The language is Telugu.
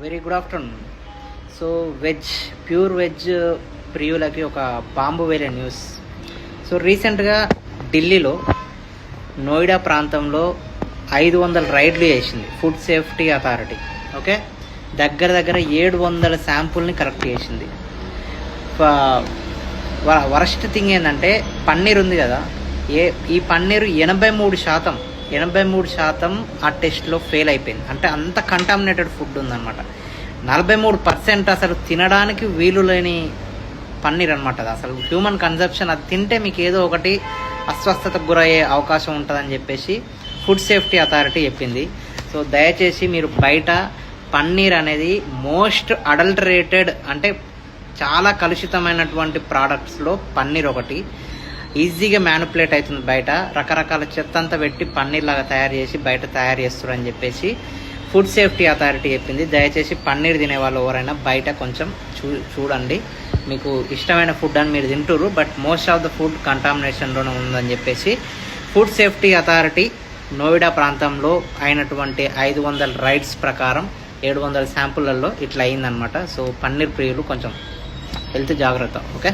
Very good afternoon. So veg pure veg ప్రియులకి ఒక బాంబు వేరే న్యూస్. సో రీసెంట్గా ఢిల్లీలో నోయిడా ప్రాంతంలో ఐదు వందల రైడ్లు చేసింది ఫుడ్ సేఫ్టీ అథారిటీ. ఓకే? దగ్గర దగ్గర ఏడు వందల శాంపుల్ని కలెక్ట్ చేసింది. వరస్ట్ థింగ్ ఏంటంటే పన్నీర్ ఉంది కదా ఏ ఈ పన్నీరు ఎనభై మూడు శాతం ఎనభై మూడు శాతం ఆ టెస్ట్లో ఫెయిల్ అయిపోయింది. అంటే అంత కంటామినేటెడ్ ఫుడ్ ఉందన్నమాట. నలభై మూడు పర్సెంట్ అసలు తినడానికి వీలు లేని పన్నీర్ అనమాట అది. అసలు హ్యూమన్ కన్సెప్షన్ అది తింటే మీకు ఏదో ఒకటి అస్వస్థతకు గురయ్యే అవకాశం ఉంటుందని చెప్పేసి ఫుడ్ సేఫ్టీ అథారిటీ చెప్పింది. సో దయచేసి మీరు బయట పన్నీర్ అనేది మోస్ట్ అడల్టరేటెడ్ అంటే చాలా కలుషితమైనటువంటి ప్రోడక్ట్స్లో పన్నీర్ ఒకటి. ఈజీగా మ్యానుపులేట్ అవుతుంది బయట. రకరకాల చెత్త అంతా పెట్టి పన్నీర్ లాగా తయారు చేసి బయట తయారు చేస్తారని చెప్పేసి ఫుడ్ సేఫ్టీ అథారిటీ చెప్పింది. దయచేసి పన్నీర్ తినే వాళ్ళు ఎవరైనా బయట కొంచెం చూ చూడండి. మీకు ఇష్టమైన ఫుడ్ అని మీరు తింటురు but most of the food కంటామినేషన్లోనే ఉందని చెప్పేసి ఫుడ్ సేఫ్టీ అథారిటీ నోయిడా ప్రాంతంలో అయినటువంటి ఐదు వందల రైడ్స్ ప్రకారం ఏడు వందల శాంపుల్లలో ఇట్లా అయిందనమాట సో పన్నీర్ ప్రియులు కొంచెం హెల్త్ జాగ్రత్త ఓకే?